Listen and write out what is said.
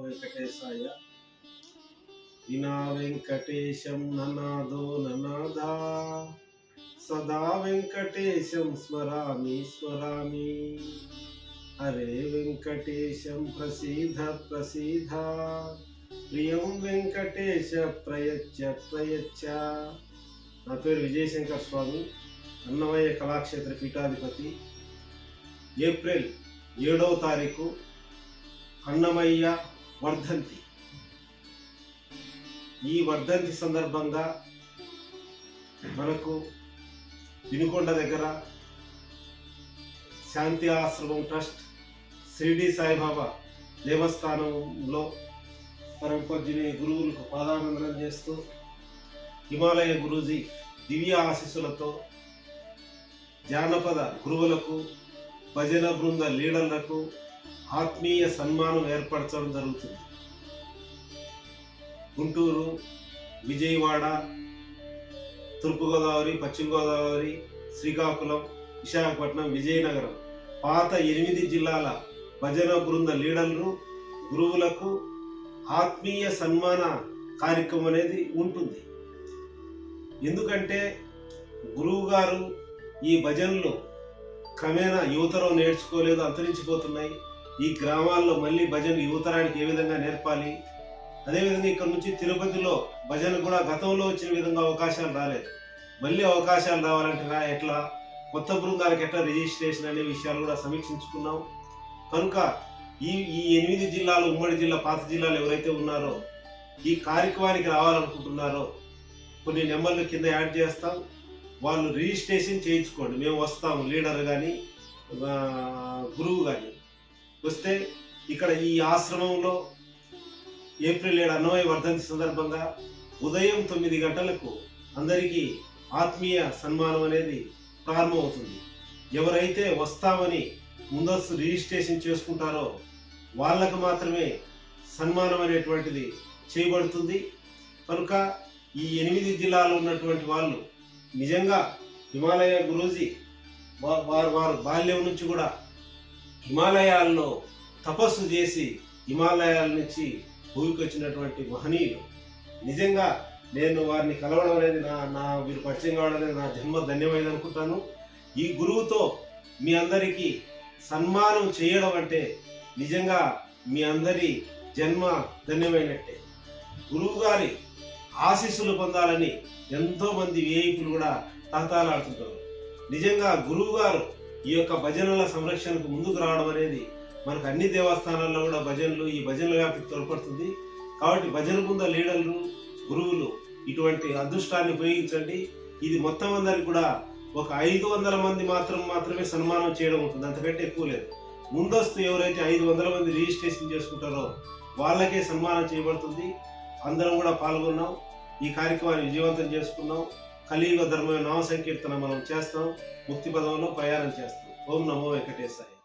వెంకటేశాయ. వినా వెంకటేశం ననాదో ననాదా సదా వెంకటేశం స్మరామి స్మరామి. హరే వెంకటేశం ప్రసీద ప్రసీద ప్రియం వెంకటేశ ప్రయచ్చ ప్రయచ్చ. నా పేరు విజయశంకర్ స్వామి అన్నమయ్య కళాక్షేత్ర పీఠాధిపతి. ఏప్రిల్ ఏడవ తారీఖు అన్నమయ్య వర్ధంతి. ఈ వర్ధంతి సందర్భంగా మనకు వినుకొండ దగ్గర శాంతి ఆశ్రమం ట్రస్ట్ షిరిడి సాయిబాబా దేవస్థానంలో పరమపద్యుని గురువులకు పాదానందనం చేస్తూ హిమాలయ గురూజీ దివ్య ఆశీస్సులతో జానపద గురువులకు భజన బృంద లీడర్లకు ఆత్మీయ సన్మానం ఏర్పరచడం జరుగుతుంది. గుంటూరు విజయవాడ తూర్పుగోదావరి పశ్చిమ గోదావరి శ్రీకాకుళం విశాఖపట్నం విజయనగరం పాత ఎనిమిది జిల్లాల భజన బృంద లీడర్లు గురువులకు ఆత్మీయ సన్మాన కార్యక్రమం అనేది ఉంటుంది. ఎందుకంటే గురువు గారు ఈ భజనలు క్రమేణా యువతరం నేర్చుకోలేదు అంతరించిపోతున్నాయి. ఈ గ్రామాల్లో మళ్ళీ భజన యువతరానికి ఏ విధంగా నేర్పాలి? అదేవిధంగా ఇక్కడ నుంచి తిరుపతిలో భజన కూడా గతంలో వచ్చిన విధంగా అవకాశాలు రాలేదు. మళ్ళీ అవకాశాలు రావాలంటే రా ఎట్లా? కొత్త బృందాలకు ఎట్లా రిజిస్ట్రేషన్ అనే విషయాలు కూడా సమీక్షించుకున్నాం. కనుక ఈ ఈ ఎనిమిది జిల్లాలు ఉమ్మడి జిల్లా పాత జిల్లాలు ఎవరైతే ఉన్నారో ఈ కార్యక్రమానికి రావాలనుకుంటున్నారో కొన్ని నెంబర్లు కింద యాడ్ చేస్తాం. వాళ్ళు రిజిస్ట్రేషన్ చేయించుకోండి. మేము వస్తాము. లీడర్ కానీ గురువు కానీ వస్తే ఇక్కడ ఈ ఆశ్రమంలో ఏప్రిల్ ఏడు అన్నమయ్య వర్ధంతి సందర్భంగా ఉదయం తొమ్మిది గంటలకు అందరికీ ఆత్మీయ సన్మానం అనేది ప్రారంభమవుతుంది. ఎవరైతే వస్తామని ముందస్తు రిజిస్ట్రేషన్ చేసుకుంటారో వాళ్ళకు మాత్రమే సన్మానం అనేటువంటిది చేయబడుతుంది. కనుక ఈ ఎనిమిది జిల్లాలో ఉన్నటువంటి వాళ్ళు నిజంగా హిమాలయ గురూజీ వారు వారు బాల్యం నుంచి కూడా హిమాలయాల్లో తపస్సు చేసి హిమాలయాల నుంచి భూమికి వచ్చినటువంటి మహనీయులు. నిజంగా నేను వారిని కలవడం అనేది నా నా వీరు పరిచయం కావడం అనేది నా జన్మ ధన్యమైనది అనుకుంటాను ఈ గురువుతో మీ అందరికీ సన్మానం చేయడం అంటే నిజంగా మీ అందరి జన్మ ధన్యమైనట్టే. గురువు గారి ఆశీస్సులు పొందాలని ఎంతోమంది వేయిపులు కూడా తహతాలాడుతుంటారు నిజంగా గురువు గారు ఈ యొక్క భజనల సంరక్షణకు ముందుకు రావడం అనేది మనకు అన్ని దేవస్థానాల్లో కూడా భజనలు ఈ భజనల వ్యాప్తికి తోడ్పడుతుంది. కాబట్టి భజన బృంద లీడర్లు గురువులు ఇటువంటి అదృష్టాన్ని ఉపయోగించండి. ఇది మొత్తం అందరికి కూడా ఒక ఐదు వందల మంది మాత్రం మాత్రమే సన్మానం చేయడం ఉంటుంది. అంతకంటే ఎక్కువ లేదు. ముందస్తు ఎవరైతే ఐదు వందల మంది రిజిస్ట్రేషన్ చేసుకుంటారో వాళ్ళకే సన్మానం చేయబడుతుంది. అందరం కూడా పాల్గొన్నాం. ఈ కార్యక్రమాన్ని విజయవంతం చేసుకున్నాం. కలియుగ ధర్మ నామ సంకీర్తన మనం చేస్తాం ముక్తి పదంలో ప్రయాణం చేస్తాం. ఓం నమో వెంకటేశాయ.